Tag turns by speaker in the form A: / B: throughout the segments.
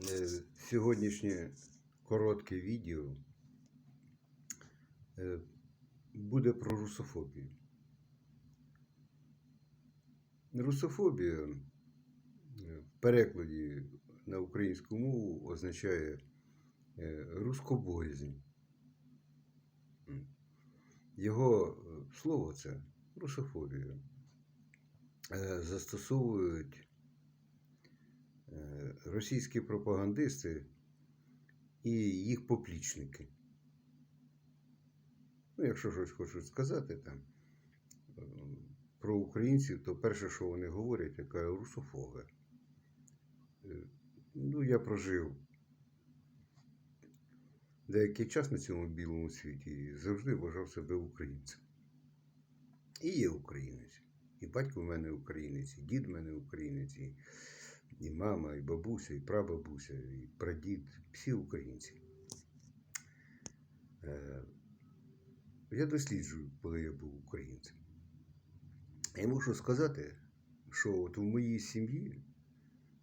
A: Е, Сьогоднішнє коротке відео е, буде про русофобію. Русофобія е, в перекладі на українську мову означає рускобоязнь. Його слово це русофобія. Застосовують російські пропагандисти і їх поплічники. Ну, якщо щось хочуть сказати там е, про українців, то перше, що вони говорять, яка русофоби. Е, Ну, я прожив деякий час на цьому білому світі і завжди вважав себе українцем. І є українець. І батько в мене українець, і дід в мене українець, і мама, і бабуся, і прабабуся, і прадід, всі українці. Е, я досліджую, коли я був українцем. Я можу сказати, що от в моїй сім'ї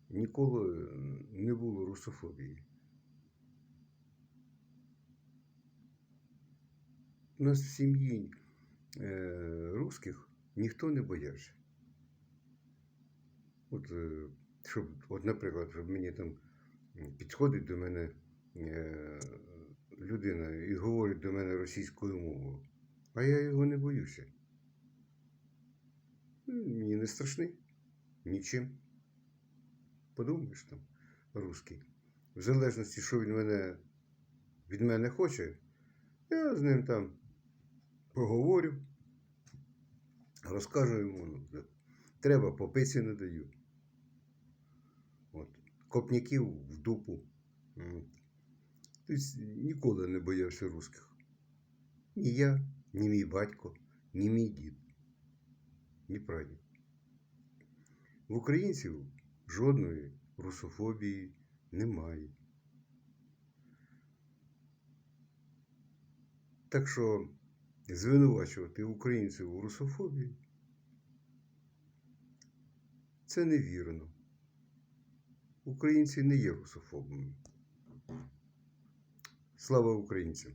A: ніколи не було русофобії. У нас в сім'ї е, русських ніхто не боявся. От, е, щоб, от, наприклад, щоб мені там підходить до мене е, людина і говорить до мене російською мовою, а я його не боюся. Ну, Мені не страшний нічим. Подумаєш там, русський. В залежності, що він мене, від мене хоче, я з ним там поговорю, розкажу йому, ну, треба, по пиці не даю. Копняків в дупу. Тобто ніколи не боявся русських. Ні я, ні мій батько, ні мій дід, ні прадід. В українців жодної русофобії немає. Так що звинувачувати українців у русофобії це невірно. Українці не є русофобами. Слава українцям!